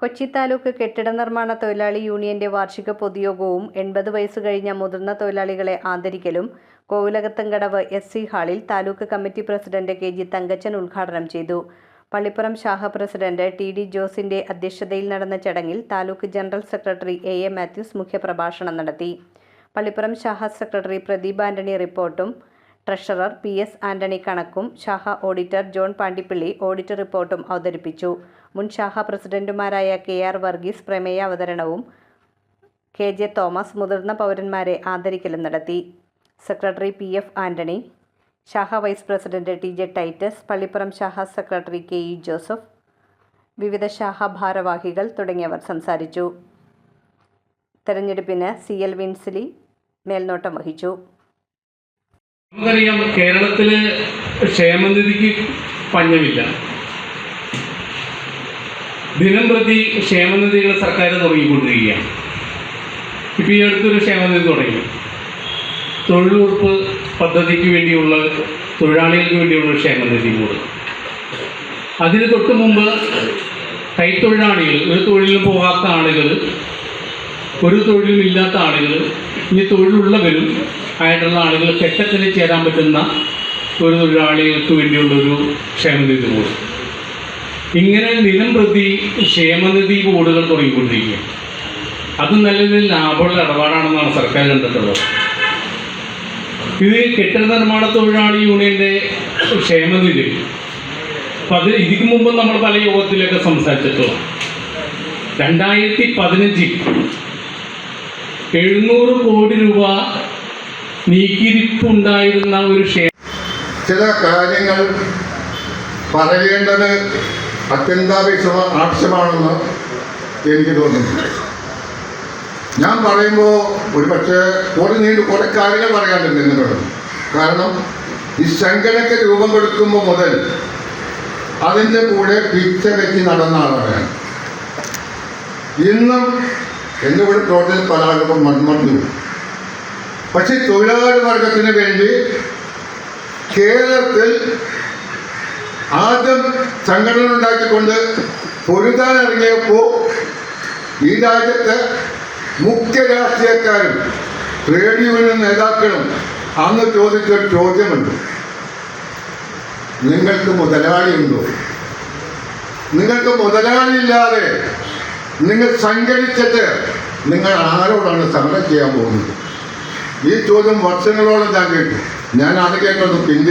കൊച്ചി താലൂക്ക് കെട്ടിട നിർമ്മാണ തൊഴിലാളി യൂണിയന്റെ വാർഷിക പൊതുയോഗവും എൺപത് വയസ്സ് കഴിഞ്ഞ മുതിർന്ന തൊഴിലാളികളെ ആദരിക്കലും കോവിലകത്തങ്കടവ് എസ് സി ഹാളിൽ taluk committee president K G Thankachan ഉദ്ഘാടനം ചെയ്തു. പള്ളിപ്പുറം ശാഖ പ്രസിഡന്റ് ടി ഡി ജോസിന്റെ അധ്യക്ഷതയിൽ നടന്ന ചടങ്ങിൽ taluk general secretary A A Mathews മുഖ്യപ്രഭാഷണം നടത്തി. പള്ളിപ്പുറം ശാഖ സെക്രട്ടറി പ്രദീപ് ആന്റണി റിപ്പോർട്ടും ട്രഷറർ പി എസ് ആന്റണി കണക്കും ശാഖ ഓഡിറ്റർ ജോൺ പാണ്ടിപ്പിള്ളി ഓഡിറ്റ് റിപ്പോർട്ടും അവതരിപ്പിച്ചു. മുൻ ശാഖ പ്രസിഡന്റുമാരായ കെ ആർ വർഗീസ് പ്രമേയ അവതരണവും കെ ജെ തോമസ് മുതിർന്ന പൗരന്മാരെ ആദരിക്കലും നടത്തി. സെക്രട്ടറി പി എഫ് ആന്റണി ശാഖ vice president T J Titus Pallippuram ശാഖ സെക്രട്ടറി കെ ഇ ജോസഫ് വിവിധ ശാഖ ഭാരവാഹികൾ തുടങ്ങിയവർ സംസാരിച്ചു. തെരഞ്ഞെടുപ്പിന് സി എൽ വിൻസിലി മേൽനോട്ടം വഹിച്ചു. നമുക്കറിയാം കേരളത്തിൽ ക്ഷേമനിധിക്ക് പഞ്ഞമില്ല. ദിനം പ്രതി ക്ഷേമനിധികൾ സർക്കാർ തുടങ്ങിക്കൊണ്ടിരിക്കുകയാണ്. ഇപ്പം ഈ അടുത്തൊരു ക്ഷേമനിധി തുടങ്ങി. തൊഴിലുറപ്പ് പദ്ധതിക്ക് വേണ്ടിയുള്ള തൊഴിലാളികൾക്ക് വേണ്ടിയുള്ള ക്ഷേമനിധി കൂടെ. അതിന് തൊട്ട് മുമ്പ് കൈത്തൊഴിലാളികൾ ഒരു തൊഴിലിന് പോകാത്ത ആളുകൾ ഒരു തൊഴിലും ഇല്ലാത്ത ആളുകൾ ഇനി തൊഴിലുള്ളവരും ആയിട്ടുള്ള ആളുകൾ കെട്ടത്തിന് ചേരാൻ പറ്റുന്ന ഒരു തൊഴിലാളികൾക്ക് വേണ്ടിയുള്ളൊരു ക്ഷേമനിധി ബോർഡ് ഇങ്ങനെ ദിനം പ്രതി ക്ഷേമനിധി ബോർഡുകൾ തുടങ്ങിക്കൊണ്ടിരിക്കുക അത് നല്ല രീതിയിൽ ലാഭമുള്ള ഇടപാടാണെന്നാണ് സർക്കാർ കണ്ടിട്ടുള്ളത്. ഇത് കെട്ടിട നിർമ്മാണ തൊഴിലാളി യൂണിയന്റെ ക്ഷേമനിധി. അപ്പം അത് ഇതിക്ക് മുമ്പ് നമ്മൾ പല യോഗത്തിലൊക്കെ സംസാരിച്ചിട്ടുള്ളൂ രണ്ടായിരത്തി പതിനഞ്ചിൽ എഴുന്നൂറ് കോടി രൂപ നീക്കിയിരിപ്പുണ്ടായിരുന്ന ഒരു ഷെയർ. ചില കാര്യങ്ങൾ പറയേണ്ടത് അത്യന്താപേക്ഷമ ആവശ്യമാണെന്ന് എനിക്ക് തോന്നുന്നു. ഞാൻ പറയുമ്പോൾ ഒരു പക്ഷേ കുറെ നീണ്ട് കുറെ കാര്യങ്ങൾ പറയാനുണ്ട് നിങ്ങളോട് കാരണം ഈ ശങ്കരക്ക് രൂപം കൊടുക്കുമ്പോൾ മുതൽ അതിന്റെ കൂടെ പിച്ച വെച്ച് നടന്ന ആളാണ് ഇന്നും എന്റെ കൂടെ ടോട്ടൽ പല മൺമണ്ണു പക്ഷെ തൊഴിലാളി വർഗത്തിന് വേണ്ടി കേരളത്തിൽ ആദ്യം സംഘടന ഉണ്ടാക്കിക്കൊണ്ട് പൊരുതാൻ ഇറങ്ങിയപ്പോൾ ഈ രാജ്യത്തെ മുഖ്യ രാഷ്ട്രീയക്കാരും ട്രേഡ് യൂണിയൻ നേതാക്കളും അന്ന് ചോദിച്ചൊരു ചോദ്യമുണ്ട്. നിങ്ങൾക്ക് മുതലാളിയുണ്ടോ? നിങ്ങൾക്ക് മുതലാളിയില്ലാതെ നിങ്ങൾ സംഘടിച്ചിട്ട് നിങ്ങൾ ആരോടാണ് സമരം ചെയ്യാൻ പോകുന്നത്? ഈ ചോദ്യം വർഷങ്ങളോളം ഞാൻ കേട്ടു. ഞാൻ അത് കേട്ടത് പിന്തി